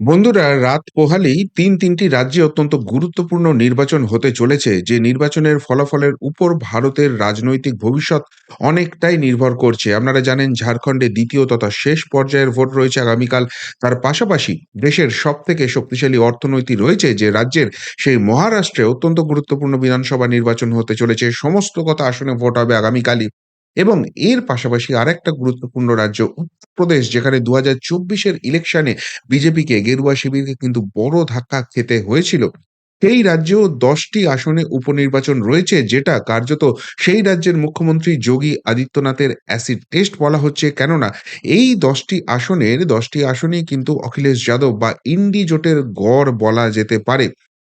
বন্ধুরা, রাত পোহালেই তিন তিনটি রাজ্যে অত্যন্ত গুরুত্বপূর্ণ নির্বাচন হতে চলেছে, যে নির্বাচনের ফলাফলের উপর ভারতের রাজনৈতিক ভবিষ্যৎ অনেকটাই নির্ভর করছে। আপনারা জানেন, ঝাড়খণ্ডে দ্বিতীয় তথা শেষ পর্যায়ের ভোট রয়েছে আগামীকাল। তার পাশাপাশি দেশের সব থেকে শক্তিশালী অর্থনৈতিক রয়েছে, যে রাজ্যের সেই মহারাষ্ট্রে অত্যন্ত গুরুত্বপূর্ণ বিধানসভা নির্বাচন হতে চলেছে। সমস্ত কথা আসনে ভোট হবে আগামীকালই। এবং এর পাশাপাশি আরেকটা গুরুত্বপূর্ণ রাজ্য উত্তরপ্রদেশ, যেখানে দু হাজার চব্বিশের ইলেকশনে বিজেপিকে গেরুয়া শিবিরকে কিন্তু বড় ধাক্কা খেতে হয়েছিল। সেই রাজ্যেও দশটি আসনে উপনির্বাচন রয়েছে, যেটা কার্যত সেই রাজ্যের মুখ্যমন্ত্রী যোগী আদিত্যনাথের অ্যাসিড টেস্ট বলা হচ্ছে। কেননা, এই দশটি আসনের, দশটি আসনেই কিন্তু অখিলেশ যাদব বা ইন্ডি জোটের গড় বলা যেতে পারে।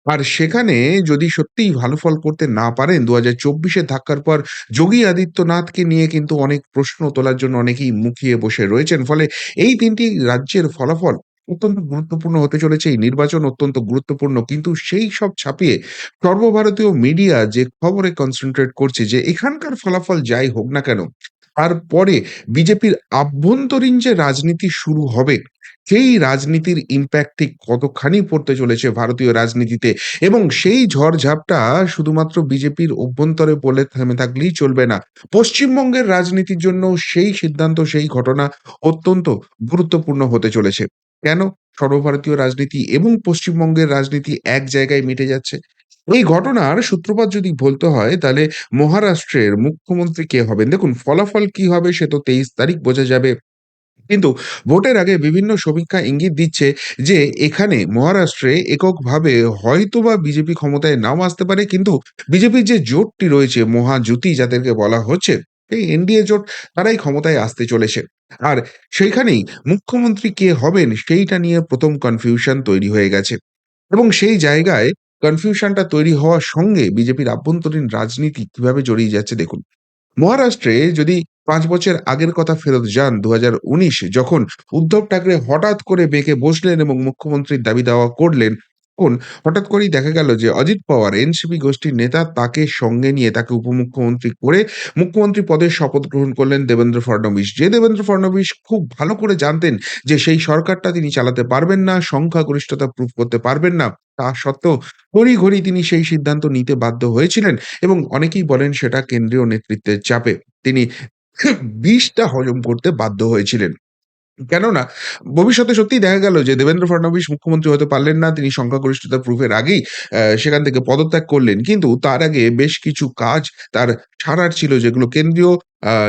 আর সেখানে যদি সত্যিই ভালো ফল করতে না পারেন দু হাজার চব্বিশের ধাক্কার পর যোগী আদিত্যনাথকে নিয়ে কিন্তু অনেক প্রশ্ন তোলার জন্য অনেকেই মুখিয়ে বসে রয়েছেন। ফলে এই তিনটি রাজ্যের ফলাফল অত্যন্ত গুরুত্বপূর্ণ হতে চলেছে। এই নির্বাচন অত্যন্ত গুরুত্বপূর্ণ। কিন্তু সেই সব ছাপিয়ে সর্বভারতীয় মিডিয়া যে খবরে কনসেন্ট্রেট করছে যে এখানকার ফলাফল যাই হোক না কেন, তারপরে বিজেপির আভ্যন্তরীণ যে রাজনীতি শুরু হবে সেই রাজনীতির ইম্প্যাক্ট ঠিক কতখানি পড়তে চলেছে ভারতীয় রাজনীতিতে? এবং সেই ঝড়ঝাপটা শুধুমাত্র বিজেপির অভ্যন্তরে বলে থেমে থাকলেই চলবে না। পশ্চিমবঙ্গের রাজনীতির জন্য সেই সিদ্ধান্ত, সেই ঘটনা অত্যন্ত গুরুত্বপূর্ণ হতে চলেছে। কেন? সর্বভারতীয় রাজনীতি এবং পশ্চিমবঙ্গের রাজনীতি এক জায়গায় মিটে যাচ্ছে। এই ঘটনার সূত্রপাত যদি বলতে হয়, তাহলে মহারাষ্ট্রের মুখ্যমন্ত্রী কে হবেন? দেখুন, ফলাফল কি হবে সে তো তেইশ তারিখ বোঝা যাবে। কিন্তু ভোটের আগে বিভিন্ন সমীক্ষা ইঙ্গিত দিচ্ছে যে এখানে মহারাষ্ট্রে এককভাবে হয়তোবা বিজেপি ক্ষমতায় নাও আসতে পারে, কিন্তু বিজেপির যে জোটটি রয়েছে মহাজুতি যাদেরকে বলা হচ্ছে, এই এনডিএ জোট তারাই ক্ষমতায় আসতে চলেছে। আর সেইখানেই মুখ্যমন্ত্রী কে হবেন সেইটা নিয়ে প্রথম কনফিউশন তৈরি হয়ে গেছে। এবং সেই জায়গায় কনফিউশনটা তৈরি হওয়ার সঙ্গে বিজেপির আভ্যন্তরীণ রাজনীতি কীভাবে জড়িয়ে যাচ্ছে দেখুন। মহারাষ্ট্রে যদি ৫ বছর আগের কথা ফেরত যান ২০১৯ যখন উদ্ধব ঠাকরে হঠাৎ করে বেঁকে বসলেন এবং মুখ্যমন্ত্রীর দাবি দাওয়া করলেন, তখন হঠাৎ করেই দেখা গেল যে অজিত পাওয়ার এনসিপি গোষ্ঠীর নেতা তাকে সঙ্গে নিয়ে তাকে উপমুখ্যমন্ত্রী করে মুখ্যমন্ত্রী পদের শপথ গ্রহণ করলেন দেবেন্দ্র ফডনবিস। যে দেবেন্দ্র ফডনবিস খুব ভালো করে জানতেন যে সেই সরকারটা তিনি চালাতে পারবেন না, সংখ্যাগরিষ্ঠতা প্রুফ করতে পারবেন না। তা সত্ত্বেও ঘড়ি ঘড়ি তিনি সেই সিদ্ধান্ত নিতে বাধ্য হয়েছিলেন এবং অনেকেই বলেন সেটা কেন্দ্রীয় নেতৃত্বের চাপে। তিনি বিষটা হজম করতে বাধ্য হয়েছিলেন। কেননা, ভবিষ্যতে সত্যিই দেখা গেল যে দেবেন্দ্র ফডনবিস মুখ্যমন্ত্রী হতে পারলেন না। তিনি সংখ্যাগরিষ্ঠতা প্রুফের আগেই সেখান থেকে পদত্যাগ করলেন। কিন্তু তার আগে বেশ কিছু কাজ তার ছাড়ার ছিল যেগুলো কেন্দ্রীয়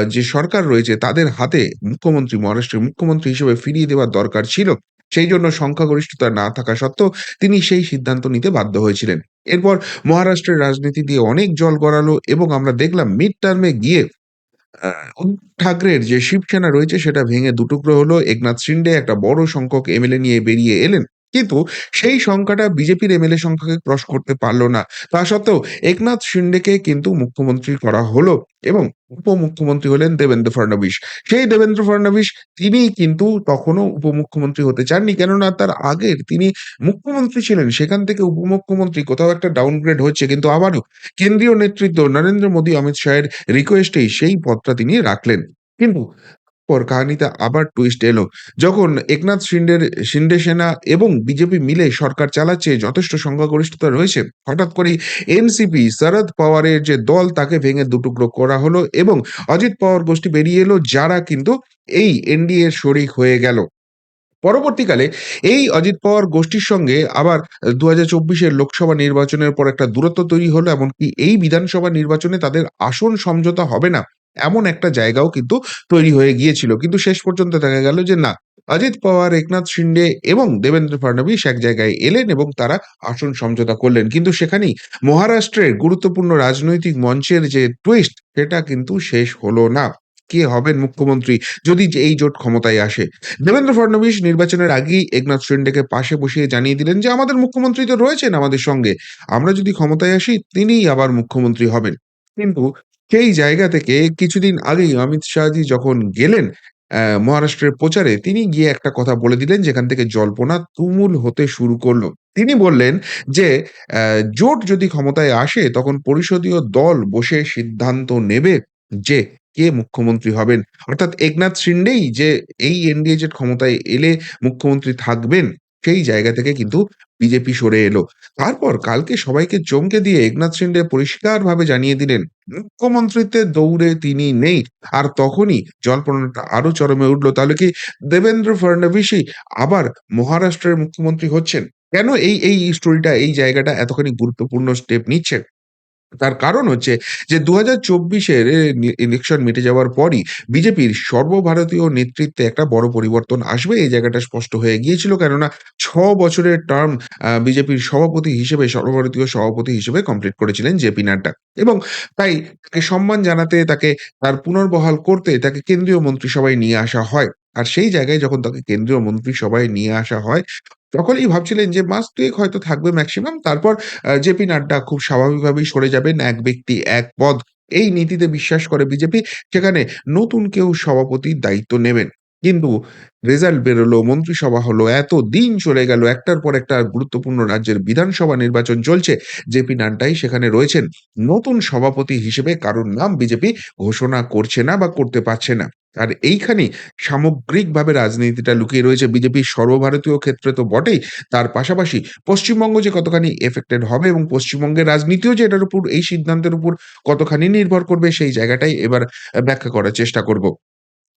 যে সরকার রয়েছে তাদের হাতে মুখ্যমন্ত্রী, মহারাষ্ট্রের মুখ্যমন্ত্রী হিসেবে ফিরিয়ে দেওয়ার দরকার ছিল। সেই জন্য সংখ্যাগরিষ্ঠতা না থাকা সত্ত্বেও তিনি সেই সিদ্ধান্ত নিতে বাধ্য হয়েছিলেন। এরপর মহারাষ্ট্রের রাজনীতি দিয়ে অনেক জল গড়ালো এবং আমরা দেখলাম মিড টার্মে গিয়ে ঠাকরের যে শিবসেনা রয়েছে সেটা ভেঙে দুটুকরো হলো। একনাথ শিন্ডে একটা বড় সংখ্যক এমএলএ নিয়ে বেরিয়ে এলেন। কিন্তু সেই সংখ্যাটা বিজেপির এমএলএ সংখ্যাকে ক্রস করতে পারল না। তা সত্ত্বেও একনাথ শিন্ডেকে কিন্তু মুখ্যমন্ত্রী করা হলো এবং উপমুখ্যমন্ত্রী হলেন দেবেন্দ্র ফডনবিস। সেই দেবেন্দ্র ফডনবিস তিনি কিন্তু তখনও উপমুখ্যমন্ত্রী হতে চাননি। কেননা তার আগের তিনি মুখ্যমন্ত্রী ছিলেন। সেখান থেকে উপমুখ্যমন্ত্রী কোথাও একটা ডাউনগ্রেড হচ্ছে। কিন্তু আবারও কেন্দ্রীয় নেতৃত্ব নরেন্দ্র মোদী, অমিত শাহের রিকোয়েস্টেই সেই পদটা তিনি রাখলেন। কিন্তু পর কাহিনীতে আবার টুইস্ট এলো। যখন একনাথ শিন্ডের শিন্ডে সেনা এবং বিজেপি মিলে সরকার চালাচ্ছে, যথেষ্ট সংখ্যাগরিষ্ঠতা রয়েছে। হঠাৎ করেই এনসিপি শরদ পাওয়ারের যে দল তাকে ভেঙে দুটুকরো করা হলো এবং অজিত পাওয়ার গোষ্ঠী বেরিয়ে এলো যারা কিন্তু এই এনডিএ এর শরিক হয়ে গেল। পরবর্তীকালে এই অজিত পাওয়ার গোষ্ঠীর সঙ্গে আবার ২০২৪ এর লোকসভা নির্বাচনের পর একটা দূরত্ব তৈরি হলো। এমনকি এই বিধানসভা নির্বাচনে তাদের আসন সমঝোতা হবে না। এমন একটা জায়গাও কিন্তু তৈরি হয়ে গিয়েছিল। কিন্তু শেষ পর্যন্ত দেখা গেল যে না, অজিত পাওয়ার, একনাথ শিন্ডে এবং দেবেন্দ্র ফডনবিস এক জায়গায় এলেন এবং তারা আসন সমঝোতা করলেন। কিন্তু সেখানেই মহারাষ্ট্রের গুরুত্বপূর্ণ রাজনৈতিক মঞ্চের যে টুইস্ট সেটা কিন্তু শেষ হলো না। কে হবেন মুখ্যমন্ত্রী যদি এই জোট ক্ষমতায় আসে? দেবেন্দ্র ফডনবিস নির্বাচনের আগেই একনাথ শিন্ডেকে পাশে বসিয়ে জানিয়ে দিলেন যে আমাদের মুখ্যমন্ত্রী তো রয়েছেন আমাদের সঙ্গে। আমরা যদি ক্ষমতায় আসি তিনিই আবার মুখ্যমন্ত্রী হবেন। কিন্তু সেই জায়গা থেকে কিছুদিন আগেই অমিত শাহজি যখন গেলেন মহারাষ্ট্রের প্রচারে, তিনি গিয়ে একটা কথা বলে দিলেন, যেখান থেকে জল্পনা তুমুল হতে শুরু করল তিনি বললেন যে জোট যদি ক্ষমতায় আসে, তখন পরিষদীয় দল বসে সিদ্ধান্ত নেবে যে কে মুখ্যমন্ত্রী হবেন। অর্থাৎ একনাথ শিন্ডেই যে এই এনডিএ ক্ষমতায় এলে মুখ্যমন্ত্রী থাকবেন সেই জায়গা থেকে কিন্তু বিজেপি সরে এলো। তারপর কালকে সবাইকে চমকে দিয়ে একনাথ শিন্ডে পরিষ্কারভাবে জানিয়ে দিলেন, মুখ্যমন্ত্রীত্বের দৌড়ে তিনি নেই। আর তখনই জল্পনাটা আরও চরমে উঠল। তাহলে কি দেবেন্দ্র ফডনবিসই আবার মহারাষ্ট্রের মুখ্যমন্ত্রী হচ্ছেন? কেন এই এই স্টোরিটা এই জায়গাটা এতখানি গুরুত্বপূর্ণ স্টেপ নিচ্ছে? তার কারণ হচ্ছে যে দু হাজার চব্বিশের ইলেকশন মিটে যাওয়ার পরই বিজেপির সর্বভারতীয় নেতৃত্বে একটা বড় পরিবর্তন আসবে এই জায়গাটা স্পষ্ট হয়ে গিয়েছিল। কেননা ছ বছরের টার্ম বিজেপির সভাপতি হিসেবে সর্বভারতীয় সভাপতি হিসেবে কমপ্লিট করেছিলেন জেপি নাড্ডা। এবং তাই তাকে সম্মান জানাতে, তাকে তার পুনর্বহাল করতে তাকে কেন্দ্রীয় মন্ত্রিসভায় নিয়ে আসা হয়। আর সেই জায়গায় যখন তাকে কেন্দ্রীয় মন্ত্রী সবাই নিয়ে আসা হয়, সকলেই ভাবছিলেন যে মাস দুই হয়তো থাকবে ম্যাক্সিমাম তারপর জেপি নাড্ডা খুব স্বাভাবিকভাবেই সরে যাবেন। এক ব্যক্তি এক পদ এই নীতিতে বিশ্বাস করে বিজেপি। সেখানে নতুন কেউ সভাপতির দায়িত্ব নেবেন। কিন্তু রেজাল্ট বেরোলো, মন্ত্রিসভা হলো, এত দিন চলে গেল। একটার পর একটা গুরুত্বপূর্ণ রাজ্যের বিধানসভা নির্বাচন চলছে। জেপি নাড্ডাই সেখানে রয়েছেন। নতুন সভাপতি হিসেবে কারোর নাম বিজেপি ঘোষণা করছে না বা করতে পারছে না। আর এইখানেই সামগ্রিকভাবে রাজনীতিটা লুকিয়ে রয়েছে। বিজেপির সর্বভারতীয় ক্ষেত্রে তো বটেই, তার পাশাপাশি পশ্চিমবঙ্গ যে কতখানি এফেক্টেড হবে এবং পশ্চিমবঙ্গের রাজনীতিও যে এটার উপর এই সিদ্ধান্তের উপর কতখানি নির্ভর করবে সেই জায়গাটাই এবার ব্যাখ্যা করার চেষ্টা করব।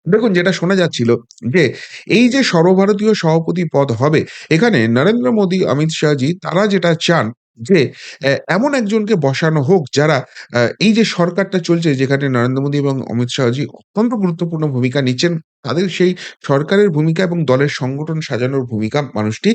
দেখুন যেটা শোনা যাচ্ছিল যে এই যে সর্বভারতীয় সভাপতি পদ হবে, এখানে নরেন্দ্র মোদী, অমিত শাহজি তারা যেটা চান যে এমন একজনকে বসানো হোক যারা এই যে সরকারটা চলছে, যেখানে নরেন্দ্র মোদী এবং অমিত শাহজি অত্যন্ত গুরুত্বপূর্ণ ভূমিকা নিচ্ছেন। তাদের সেই সরকারের ভূমিকা এবং দলের সংগঠন সাজানোর ভূমিকা মানুষটি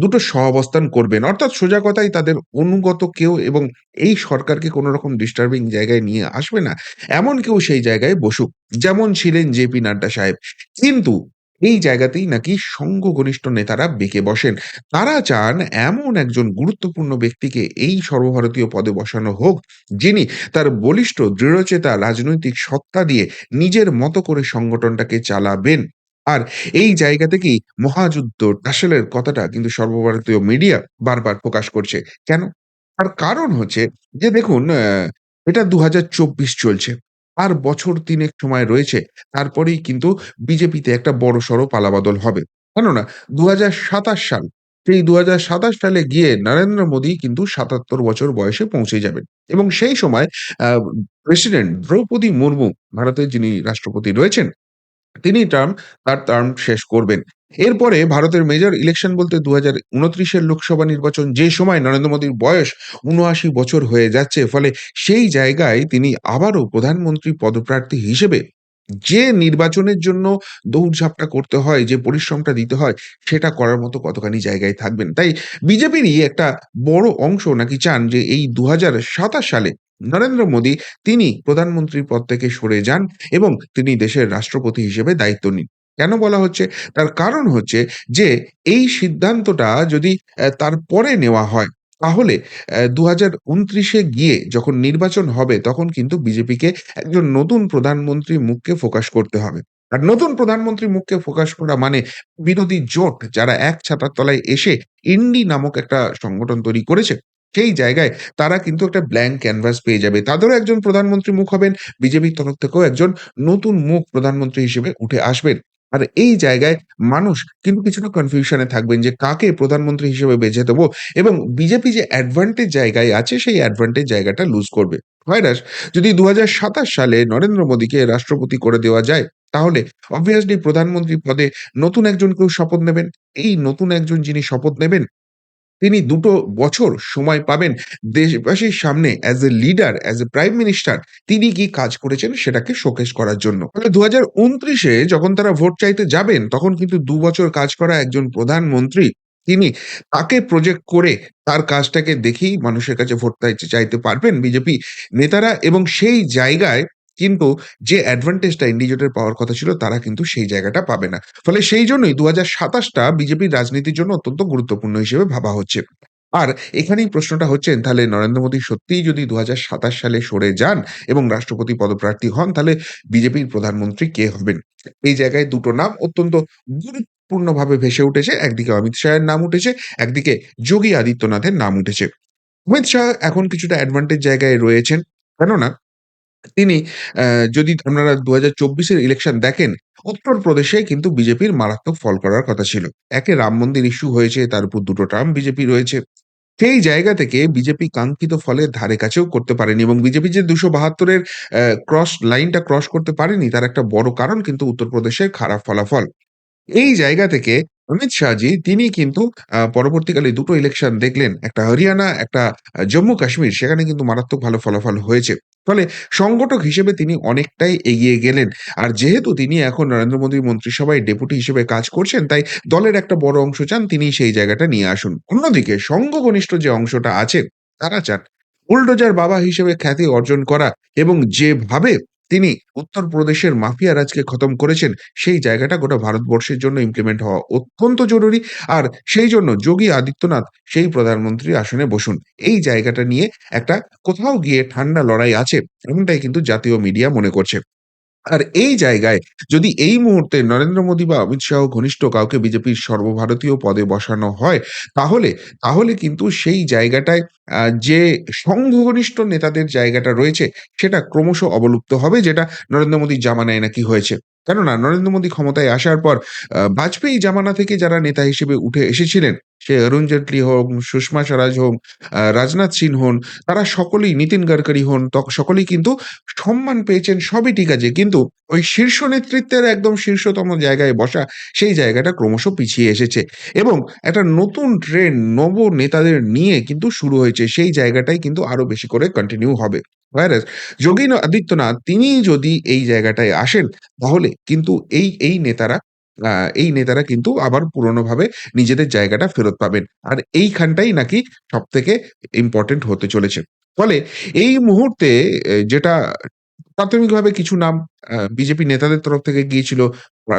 দুটো সহাবস্থান করবেন। অর্থাৎ সোজা কথাই তাদের অনুগত কেউ এবং এই সরকারকে কোন রকম ডিস্টার্বিং জায়গায় নিয়ে আসবে না। এমন কেউ সেই জায়গায় বসুক। যেমন ছিলেন জেপি নাড্ডা সাহেব। কিন্তু এই জায়গাতেই নাকি সংঘ ঘনিষ্ঠ নেতারা বেঁকে বসেন। তারা চান এমন একজন গুরুত্বপূর্ণ ব্যক্তিকে এই সর্বভারতীয় পদে বসানো হোক, যিনি তার বলিষ্ঠ দৃঢ়চেতা রাজনৈতিক সত্তা দিয়ে নিজের মতো করে সংগঠনটাকে চালাবেন। আর এই জায়গা থেকেই মহাযুদ্ধ টাসেলের কথাটা কিন্তু সর্বভারতীয় মিডিয়া বারবার প্রকাশ করছে। কেন? তার কারণ হচ্ছে যে দেখুন এটা ২০২৪ চলছে। আর বছর ৩ এক সময় রয়েছে। তারপরেই কিন্তু বিজেপিতে একটা বড়সড় পালাবদল হবে। কেননা ২০২৭ সাল, সেই ২০২৭ সালে গিয়ে নরেন্দ্র মোদী কিন্তু ৭৭ বছর বয়সে পৌঁছে যাবেন। এবং সেই সময় প্রেসিডেন্ট দ্রৌপদী মুর্মু, ভারতের যিনি রাষ্ট্রপতি রয়েছেন, তিনি টার্ম তার টার্ম শেষ করবেন। এরপরে ভারতের মেজর ইলেকশন বলতে ২০২৯ এর লোকসভা নির্বাচন যে সময় নরেন্দ্র মোদীর বয়স ৭৯ বছর হয়ে যাচ্ছে। ফলে সেই জায়গায় তিনি আবারও প্রধানমন্ত্রী পদপ্রার্থী হিসেবে যে নির্বাচনের জন্য দৌড়ঝাঁপটা করতে হয়, যে পরিশ্রমটা দিতে হয়, সেটা করার মতো কতখানি জায়গায় থাকবেন। তাই বিজেপিরই একটা বড় অংশ নাকি চান যে এই ২০২৭ সালে নরেন্দ্র মোদী তিনি প্রধানমন্ত্রীর পদ থেকে সরে যান এবং তিনি দেশের রাষ্ট্রপতি হিসেবে দায়িত্ব নিন। কেন বলা হচ্ছে? তার কারণ হচ্ছে যে এই সিদ্ধান্তটা যদি অ্যা তার পরে নেওয়া হয়, তাহলে অ্যা ২০২৯ এ গিয়ে যখন নির্বাচন হবে তখন কিন্তু বিজেপিকে একজন নতুন প্রধানমন্ত্রীর মুখকে ফোকাস করতে হবে। আর নতুন প্রধানমন্ত্রীর মুখকে ফোকাস করা মানে বিরোধী জোট যারা এক ছাতার তলায় এসে ইন্ডি নামক একটা সংগঠন তৈরি করেছে, সেই জায়গায় তারা কিন্তু একটা ব্ল্যাঙ্ক ক্যানভাস পেয়ে যাবে। তাদেরও একজন প্রধানমন্ত্রী মুখ হবেন, বিজেপির তরফ থেকেও একজন নতুন মুখ প্রধানমন্ত্রী হিসেবে উঠে আসবেন। আর এই জায়গায় মানুষ কিন্তু কিছুটা কনফিউশন থাকবেন যে কাকে প্রধানমন্ত্রী হিসেবে বেছে দেবো এবং বিজেপি যে অ্যাডভান্টেজ জায়গায় আছে সেই অ্যাডভান্টেজ জায়গাটা লুজ করবে। ভাইরাস যদি দু হাজার সাতাশ সালে নরেন্দ্র মোদীকে রাষ্ট্রপতি করে দেওয়া যায়, তাহলে অবভিয়াসলি প্রধানমন্ত্রী পদে নতুন একজন কেউ শপথ নেবেন। এই নতুন একজন যিনি শপথ নেবেন, তিনি দুটো বছর সময় পাবেন দেশবাসীর সামনে as a leader, as a prime minister তিনি কি কাজ করেছেন সেটাকে শোকেস করার জন্য। তাহলে দু হাজার উনত্রিশে যখন তারা ভোট চাইতে যাবেন তখন কিন্তু দু বছর কাজ করা একজন প্রধানমন্ত্রী তিনি তাকে প্রজেক্ট করে তার কাজটাকে দেখেই মানুষের কাছে ভোট চাইতে চাইতে পারবেন বিজেপি নেতারা এবং সেই জায়গায় কিন্তু যে অ্যাডভান্টেজ টা ইন্ডি জোটের পাওয়ার কথা ছিল তারা কিন্তু সেই জায়গাটা পাবে না। ফলে সেইজন্যই ২০২৭ সাতাশটা বিজেপির রাজনীতির জন্য অত্যন্ত গুরুত্বপূর্ণ হিসেবে ভাবা হচ্ছে। আর এখানেই প্রশ্নটা হচ্ছেন তাহলে নরেন্দ্র মোদী সত্যিই যদি ২০২৭ সালে সরে যান এবং রাষ্ট্রপতি পদপ্রার্থী হন তাহলে বিজেপির প্রধানমন্ত্রী কে হবেন? এই জায়গায় দুটো নাম অত্যন্ত গুরুত্বপূর্ণভাবে ভেসে উঠেছে। একদিকে অমিত শাহের নাম উঠেছে, একদিকে যোগী আদিত্যনাথের নাম উঠেছে। অমিত শাহ এখন কিছুটা অ্যাডভান্টেজ জায়গায় রয়েছেন। কেননা তিনি যদি আপনারা ২০২৪ এর ইলেকশন দেখেন, উত্তরপ্রদেশে কিন্তু বিজেপির মারাত্মক ফল করার কথা ছিল। একে রাম মন্দির ইস্যু হয়েছে, তার উপর দুটো টার্ম বিজেপি রয়েছে। সেই জায়গা থেকে বিজেপি কাঙ্ক্ষিত ফলের ধারে কাছেও করতে পারেনি এবং বিজেপি যে ২৭২ এর অ্যা ক্রস লাইনটা ক্রস করতে পারেনি তার একটা বড় কারণ কিন্তু উত্তরপ্রদেশের খারাপ ফলাফল। এই জায়গা থেকে অমিত শাহজি তিনি কিন্তু পরবর্তীকালে দুটো ইলেকশন দেখলেন। একটা হরিয়ানা, একটা জম্মু কাশ্মীর সেখানে কিন্তু মারাত্মক ভালো ফলাফল হয়েছে। ফলে সংগঠক হিসেবে তিনি অনেকটাই এগিয়ে গেলেন। আর যেহেতু তিনি এখন নরেন্দ্র মোদীর মন্ত্রিসভায় ডেপুটি হিসেবে কাজ করছেন, তাই দলের একটা বড় অংশ চান তিনি সেই জায়গাটা নিয়ে আসুন। অন্যদিকে সংঘ ঘনিষ্ঠ যে অংশটা আছে, তারা চান বুলডোজার বাবা হিসেবে খ্যাতি অর্জন করা এবং যেভাবে তিনি উত্তরপ্রদেশের মাফিয়া রাজকে খতম করেছেন, সেই জায়গাটা গোটা ভারতবর্ষের জন্য ইমপ্লিমেন্ট হওয়া অত্যন্ত জরুরি। আর সেই জন্য যোগী আদিত্যনাথ সেই প্রধানমন্ত্রী আসনে বসুন। এই জায়গাটা নিয়ে একটা কোথাও গিয়ে ঠান্ডা লড়াই আছে, এমনটাই কিন্তু জাতীয় মিডিয়া মনে করছে। আর এই জায়গায় যদি এই মুহূর্তে নরেন্দ্র মোদী বা অমিত শাহ ঘনিষ্ঠ কাউকে বিজেপির সর্বভারতীয় পদে বসানো হয়, তাহলে তাহলে কিন্তু সেই জায়গাটায় যে সংঘঘনিষ্ঠ নেতাদের জায়গাটা রয়েছে, সেটা ক্রমশ অবলুপ্ত হবে, যেটা নরেন্দ্র মোদীর জামানায় নাকি হয়েছে। কেননা নরেন্দ্র মোদী ক্ষমতায় আসার পর বাজপেয়ী জামানা থেকে যারা নেতা হিসেবে উঠে এসেছিলেন, সে অরুণ জেটলি হোক, সুষমা স্বরাজ হোক, রাজনাথ সিং হন, তারা সকলেই নীতিন গাডকারি হন, সকলেই কিন্তু সম্মান পেয়েছেন সবই ঠিক আছে। কিন্তু ওই শীর্ষ নেতৃত্বের একদম শীর্ষতম জায়গায় বসা, সেই জায়গাটা ক্রমশ পিছিয়ে এসেছে। এবং একটা নতুন ট্রেন নব নেতাদের নিয়ে কিন্তু শুরু হয়েছে। সেই জায়গাটাই কিন্তু আরও বেশি করে কন্টিনিউ হবে। whereas যোগী আদিত্যনাথ তিনি যদি এই জায়গাটায় আসেন, তাহলে কিন্তু এই, এই নেতারা আ, এই নেতারা কিন্তু আবার পুরনোভাবে নিজেদের জায়গাটা ফেরত পাবেন। আর এইখানটাই নাকি সব থেকে ইম্পোর্টেন্ট হতে চলেছে। ফলে এই মুহূর্তে যেটা প্রাথমিকভাবে কিছু নাম বিজেপি নেতাদের তরফ থেকে গিয়েছিল।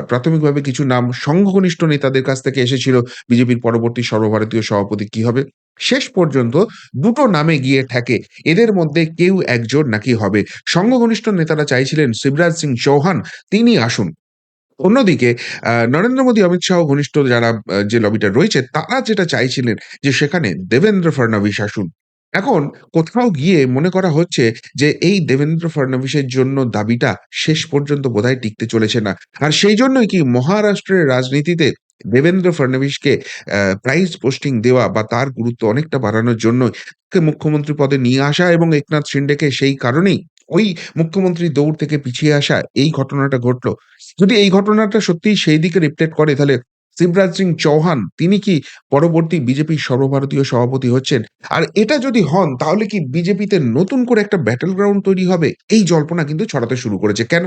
প্রাথমিকভাবে কিছু নাম সংঘঘনিষ্ঠ নেতাদের কাছ থেকে এসেছিল। বিজেপির পরবর্তী সর্বভারতীয় সভাপতি কি হবে? শেষ পর্যন্ত দুটো নামে গিয়ে ঠেকে। এদের মধ্যে কেউ একজন নাকি হবে। সংঘঘনিষ্ঠ নেতারা চাইছিলেন শিবরাজ সিং চৌহান, তিনি আসুন। অন্যদিকে নরেন্দ্র মোদী, অমিত শাহ ঘনিষ্ঠ যারা যে লবিটা রয়েছে, তারা যেটা চাইছিলেন যে সেখানে দেবেন্দ্র ফডনবিস আসুন। এখন কোথাও গিয়ে মনে করা হচ্ছে যে এই দেবেন্দ্র ফডনবিসের জন্য দাবিটা শেষ পর্যন্ত বোধহয় টিকতে চলেছে না। আর সেই জন্যই কি মহারাষ্ট্রের রাজনীতিতে দেবেন্দ্র ফডনবিসকে প্রাইজ পোস্টিং দেওয়া বা তার গুরুত্ব অনেকটা বাড়ানোর জন্যই তাকে মুখ্যমন্ত্রী পদে নিয়ে আসা এবং একনাথ শিন্ডেকে সেই কারণেই ওই মুখ্যমন্ত্রীর দৌড় থেকে পিছিয়ে আসা এই ঘটনাটা ঘটল। যদি এই ঘটনাটা সত্যিই সেই দিকে রিফ্লেক্ট করে, তাহলে শিবরাজ সিং চৌহান, তিনি কি পরবর্তী বিজেপির সর্বভারতীয় সভাপতি হচ্ছেন? আর এটা যদি হন, তাহলে কি বিজেপিতে নতুন করে একটা ব্যাটল গ্রাউন্ড তৈরি হবে? এই জল্পনা কিন্তু ছড়াতে শুরু করেছে। কেন?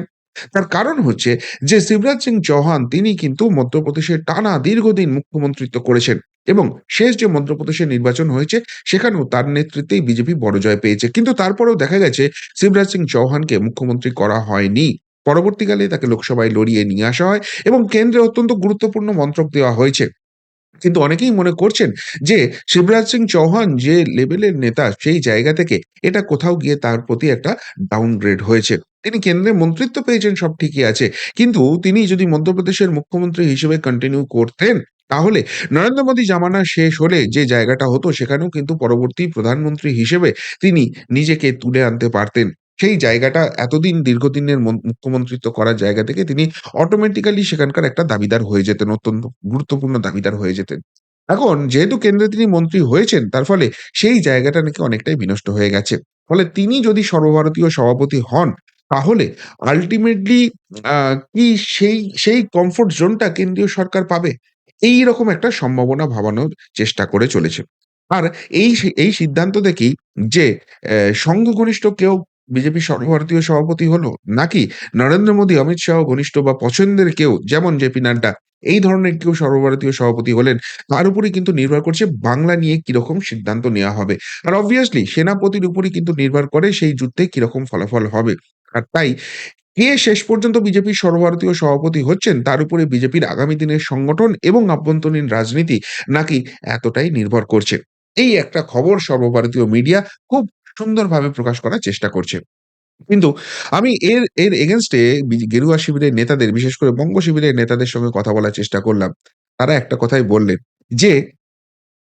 তার কারণ হচ্ছে যে, শিবরাজ সিং চৌহান, তিনি কিন্তু মধ্যপ্রদেশে টানা দীর্ঘদিন মুখ্যমন্ত্রিত্ব করেছেন এবং শেষ যে মধ্যপ্রদেশের নির্বাচন হয়েছে সেখানেও তার নেতৃত্বেই বিজেপি বড় জয় পেয়েছে। কিন্তু তারপরেও দেখা গেছে শিবরাজ সিং চৌহানকে মুখ্যমন্ত্রী করা হয়নি। পরবর্তীকালে তাকে লোকসভায় লড়িয়ে নিয়ে আসা হয় এবং কেন্দ্রে অত্যন্ত গুরুত্বপূর্ণ মন্ত্রক দেওয়া হয়েছে। কিন্তু অনেকেই মনে করছেন যে শিবরাজ সিং চৌহান যে লেভেলের নেতা সেই জায়গা থেকে এটা কোথাও গিয়ে তার প্রতি একটা ডাউনগ্রেড হয়েছে। তিনি কেন্দ্রে মন্ত্রিত্ব পেয়েছেন সব ঠিকই আছে। কিন্তু তিনি যদি মধ্যপ্রদেশের মুখ্যমন্ত্রী হিসেবে কন্টিনিউ করতেন, তাহলে নরেন্দ্র মোদী জামানা শেষ হলে যে জায়গাটা হতো সেখানেও কিন্তু পরবর্তী প্রধানমন্ত্রী হিসেবে তিনি নিজেকে তুলে আনতে পারতেন। সেই জায়গাটা এতদিন দীর্ঘদিনের মন মুখ্যমন্ত্রিত্ব করার জায়গা থেকে তিনি অটোমেটিক্যালি সেখানকার একটা দাবিদার হয়ে যেতেন, অত্যন্ত গুরুত্বপূর্ণ দাবিদার হয়ে যেতেন। এখন যেহেতু কেন্দ্রে তিনি মন্ত্রী হয়েছেন, তার ফলে সেই জায়গাটা নাকি অনেকটাই বিনষ্ট হয়ে গেছে। ফলে তিনি যদি সর্বভারতীয় সভাপতি হন, তাহলে আল্টিমেটলি কি সেই সেই কমফোর্ট জোনটা কেন্দ্রীয় সরকার পাবে? এইরকম একটা সম্ভাবনা ভাবানোর চেষ্টা করে চলেছে। আর এই এই সিদ্ধান্ত দেখেই যে সংঘ ঘনিষ্ঠ কেউ বিজেপি সর্বভারতীয় সভাপতি হলো, নাকি নরেন্দ্র মোদী, অমিত শাহ ঘনিষ্ঠ বা পছন্দের কেউ যেমন জেপি নাড্ডা এই ধরনের কেউ সর্বভারতীয় সভাপতি হলেন, তার উপরেই কিন্তু নির্ভর করছে বাংলা নিয়ে কীরকম সিদ্ধান্ত নেওয়া হবে। আর অবভিয়াসলি সেনাপতির উপরেই কিন্তু নির্ভর করে সেই যুদ্ধে কীরকম ফলাফল হবে। আর তাই কে শেষ পর্যন্ত বিজেপির সর্বভারতীয় সভাপতি হচ্ছেন তার উপরে বিজেপির আগামী দিনের সংগঠন এবং আভ্যন্তরীণ রাজনীতি নাকি এতটাই নির্ভর করছে। এই একটা খবর সর্বভারতীয় মিডিয়া খুব সুন্দরভাবে প্রকাশ করার চেষ্টা করছে। কিন্তু আমি এর এর এগেইনস্ট এ বি গেরুয়া শিবিরের নেতাদের বিশেষ করে বঙ্গ শিবিরের নেতাদের সঙ্গে কথা বলার চেষ্টা করলাম। তারা একটা কথাই বললেন যে,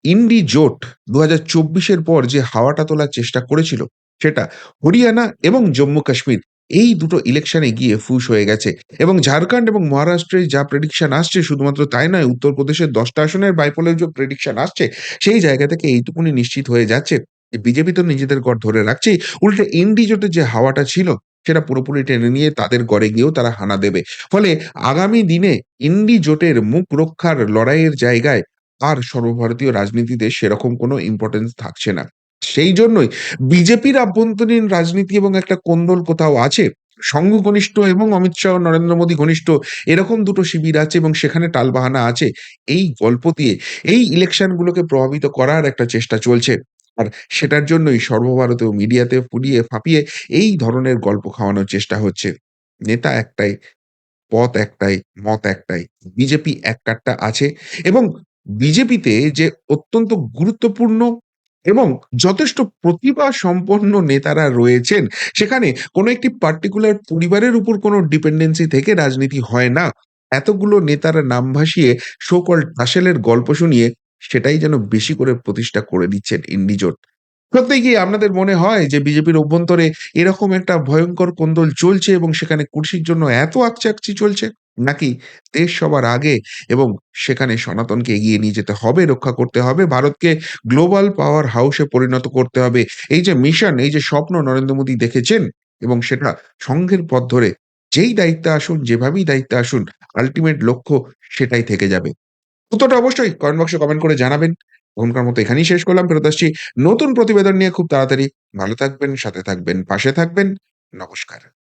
ইন্ডি জোট ২০২৪ এর পর যে হাওয়াটা তোলার চেষ্টা করেছিল, সেটা হরিয়ানা এবং জম্মু কাশ্মীর এই দুটো ইলেকশনে গিয়ে ফুস হয়ে গেছে। এবং ঝাড়খণ্ড এবং মহারাষ্ট্রে যা প্রেডিকশন আসছে, শুধুমাত্র তাই নয় উত্তরপ্রদেশের দশটা আসনের বাইপোলের যে প্রেডিকশন আসছে, সেই জায়গা থেকে এইটুকুনি নিশ্চিত হয়ে যাচ্ছে। বিজেপি তো নিজেদের গড় ধরে রাখছেই। উল্টে ইন্ডি জোটের যে হাওয়াটা ছিল, সেটা পুরোপুরি টেনে নিয়ে তাদের গড়ে গিয়েও তারা হানা দেবে। ফলে আগামী দিনে ইন্ডি জোটের মুখ রক্ষার লড়াইয়ের জায়গায় আর সর্বভারতীয় রাজনীতিতে সেরকম কোনো ইম্পর্টেন্স থাকছে না। সেই জন্যই বিজেপির আভ্যন্তরীণ রাজনীতি এবং একটা কোন্দল কোথাও আছে? সংঘ ঘনিষ্ঠ এবং অমিত শাহ, নরেন্দ্র মোদী ঘনিষ্ঠ এরকম দুটো শিবির আছে এবং সেখানে টালবাহানা আছে। এই গল্প দিয়ে এই ইলেকশনগুলোকে প্রভাবিত করার একটা চেষ্টা চলছে। আর সেটার জন্যই সর্বভারতীয় মিডিয়াতে ফুলিয়ে ফাঁপিয়ে এই ধরনের গল্প খাওয়ানোর চেষ্টা হচ্ছে। নেতা একটাই, পথ একটাই, মত একটাই, বিজেপি এক কাট্টা আছে এবং বিজেপিতে যে অত্যন্ত গুরুত্বপূর্ণ এবং যথেষ্ট প্রতিভা সম্পন্ন নেতারা রয়েছেন। সেখানে কোনো একটি পার্টিকুলার পরিবারের উপর কোনো ডিপেন্ডেন্সি থেকে রাজনীতি হয় না। এতগুলো নেতার নাম ভাসিয়ে সো কল্ড টাসেলের গল্প শুনিয়ে সেটাই যেন বেশি করে প্রতিষ্ঠা করে দিচ্ছেন ইন্ডিজোট। কি আপনাদের মনে হয় যে বিজেপির অভ্যন্তরে এরকম একটা ভয়ঙ্কর কোন্দল চলছে এবং সেখানে কুর্সির জন্য এত আকচাকচি চলছে? নাকি দেশ সবার আগে এবং সেখানে সনাতনকে এগিয়ে নিয়ে যেতে হবে, রক্ষা করতে হবে, ভারতকে গ্লোবাল পাওয়ার হাউসে পরিণত করতে হবে? এই যে মিশন, এই যে স্বপ্ন নরেন্দ্র মোদী দেখেছেন এবং সেটা সংঘের পথ ধরে যেই দায়িত্বে আসুন, যেভাবেই দায়িত্বে আসুন আলটিমেট লক্ষ্য সেটাই থেকে যাবে। উত্তরটা অবশ্যই কমেন্ট বক্সে কমেন্ট করে জানাবেন। এখনকার মতো এখানেই শেষ করলাম। ফেরত আসছি নতুন প্রতিবেদন নিয়ে খুব তাড়াতাড়ি। ভালো থাকবেন, সাথে থাকবেন, পাশে থাকবেন। নমস্কার।